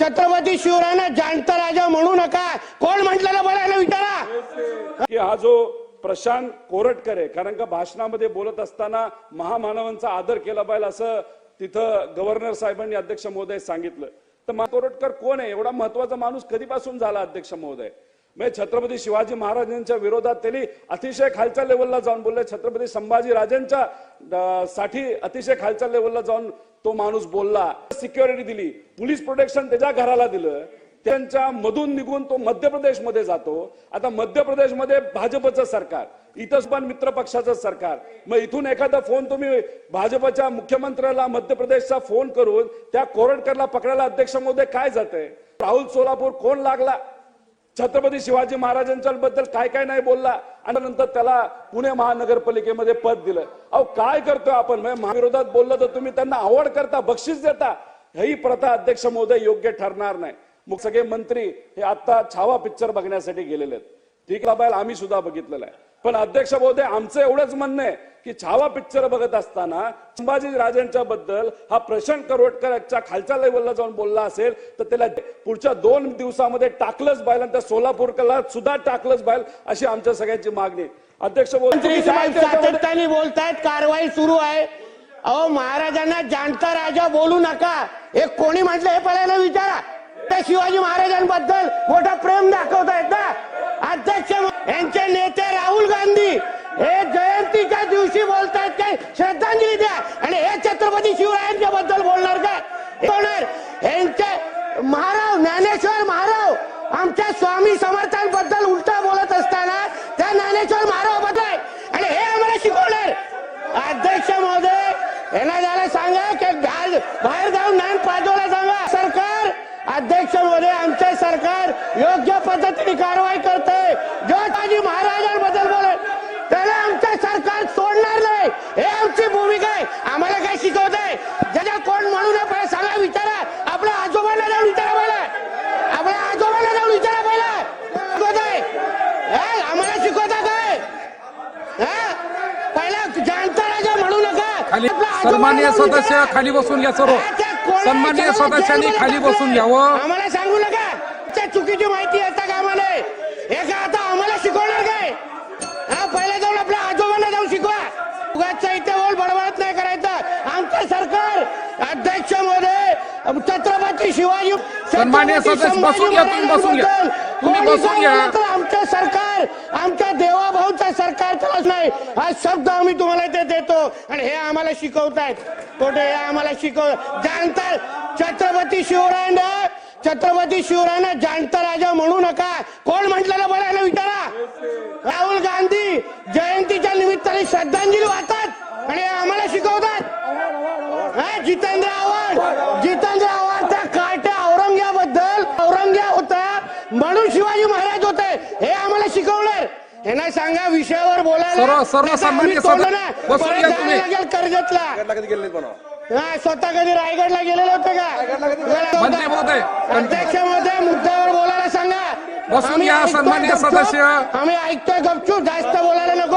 छत्रपती शिवरायांना जाणता राजा म्हणू नका. कोण म्हटलेलं बोलायला विचारा. की हा जो प्रशांत कोरटकर आहे कारण का भाषणामध्ये बोलत असताना महामानवांचा आदर केला पाहिजे असं तिथं गव्हर्नर साहेबांनी अध्यक्ष महोदय सांगितलं. तर महा कोरटकर कोण आहे? एवढा महत्त्वाचा माणूस कधीपासून झाला अध्यक्ष महोदय? म्हणजे छत्रपती शिवाजी महाराजांच्या विरोधात त्यांनी अतिशय खालच्या लेवलला जाऊन बोलले. छत्रपती संभाजी राजांच्या साठी अतिशय खालच्या लेवलला जाऊन तो माणूस बोलला. सिक्युरिटी दिली पोलीस प्रोटेक्शन त्याच्या घराला दिलं त्यांच्या मधून निघून तो मध्य प्रदेशमध्ये जातो. आता मध्य प्रदेशमध्ये भाजपचं सरकार इथंच पण मित्र पक्षाचं सरकार. मग इथून एखादा फोन तुम्ही भाजपच्या मुख्यमंत्र्याला मध्य प्रदेशचा फोन करून त्या कोरटकरला पकडायला अध्यक्ष काय जाते राहुल सोलापूर कोण लागला? छत्रपती शिवाजी महाराजांच्या बद्दल काय काय नाही बोलला आणि नंतर त्याला पुणे महानगरपालिकेमध्ये पद दिलं. अहो काय करतोय आपण? म्हणजे महाविरोधात बोललं तर तुम्ही त्यांना आवड करता बक्षीस देता. ही प्रथा अध्यक्ष महोदय योग्य ठरणार नाही. मग सगळे मंत्री हे आता छावा पिक्चर बघण्यासाठी गेलेले आहेत. ठीक आहे बाबा आम्ही सुद्धा बघितलेलं आहे. पण अध्यक्ष महोदय आमचं एवढंच म्हणणं आहे की छावा पिक्चर बघत असताना संभाजी राजांच्या बद्दल हा प्रशांत करोटकरच्या खालच्या लेवलला जाऊन बोलला असेल तर त्याला पुढच्या दोन दिवसामध्ये टाकलंच पाहिजे आणि त्या सोलापूरला सुद्धा टाकलंच पाहिजे अशी आमच्या सगळ्यांची मागणी. अध्यक्ष. सातत्याने बोलतायत कारवाई सुरू आहे अहो महाराजांना जाणता राजा बोलू नका हे कोणी म्हटलं हे पहिल्यांदा विचारा त्या शिवाजी महाराजांबद्दल मोठं प्रेम दाखवतायत ना अध्यक्ष यांचे नेते राहुल गांधी हे जयंतीच्या दिवशी बोलतायत काय श्रद्धांजली द्या. आणि हे छत्रपती शिवरायांच्या बद्दल बोलणार काय हे यांचे महाराव ज्ञानेश्वर महाराव आमच्या स्वामी समर्थांबद्दल उलटा बोलत असताना त्या ज्ञानेश्वर महारावबद्दल आणि हे आम्हाला शिकवणार. अध्यक्ष महोदय यांना झालं सांगा की घाल बाहेर जाऊन ज्ञान पाजवला सांगा. सरकार अध्यक्ष महोदय आमचे सरकार योग्य पद्धतीने कारवाई करते जो शिवाजी महाराजांबद्दल बोलत त्याला आमचं सरकार सोडणार नाही. हे आमची भूमिका आहे. आम्हाला काय शिकवत आहे ज्याच्या कोण म्हणू नये सांगा विचारा. आपल्या आजोबांना जाऊन विचारा पहिला. आपल्या आजोबांना जाऊन विचारा पहिला. शिकवत आहे हे? आम्हाला शिकवता काय? हा? पहिला जाणता राजा म्हणू नका. खाली सन्मान्य सदस्य. खाली बसून घ्या सर्व. सन्मान्य सदस्यांनी खाली बसून. घ्यावं. आम्हाला सांगू नका. चुकीची माहिती येता कामा नये हे का आता आम्हाला शिकवणार काय? हा पहिले जाऊन आपल्या आजोबांना जाऊन शिकवा. उगाच इथे बोल बडबडत नाही करायचं. आमचं सरकार अध्यक्षमध्ये छत्रपती शिवाजी सन्मान्य छत्रपती सदस्य, बसून घ्या, तुम्ही बसून घ्या. तुम्ही बसून आमचं सरकार आमच्या देवाभाऊचं सरकार चलत नाही. हा शब्द आम्ही तुम्हाला इथे देतो आणि हे आम्हाला शिकवतायत. कुठे हे आम्हाला शिकव जाणतात छत्रपती शिवरायांना छत्रपती शिवरायांना जाणता राजा म्हणू नका. कोण म्हटलेलं बोलायला विचारा? राहुल गांधी जयंतीच्या निमित्ताने श्रद्धांजली वाहतात आणि हे आम्हाला शिकवतात. हा, जितेंद्र आव्हाड. जितेंद्र आव्हाड त्या काट्या औरंग्याबद्दल औरंग्या होता म्हणून शिवाजी महाराज होते. हे आम्हाला शिकवणार यांना सांगा विषयावर बोलायला. ना. लागेल कर्जतला. हा स्वतः कधी रायगडला गेलेले होते का? मंत्री महोदय, अध्यक्ष महोदय मुद्द्यावर बोलायला सांगा. बसून आम्ही घ्या, ऐकतोय सन्मान्य गपचूप. सदस्य. आम्ही ऐकतोय गपचूप. जास्त बोलायला नको.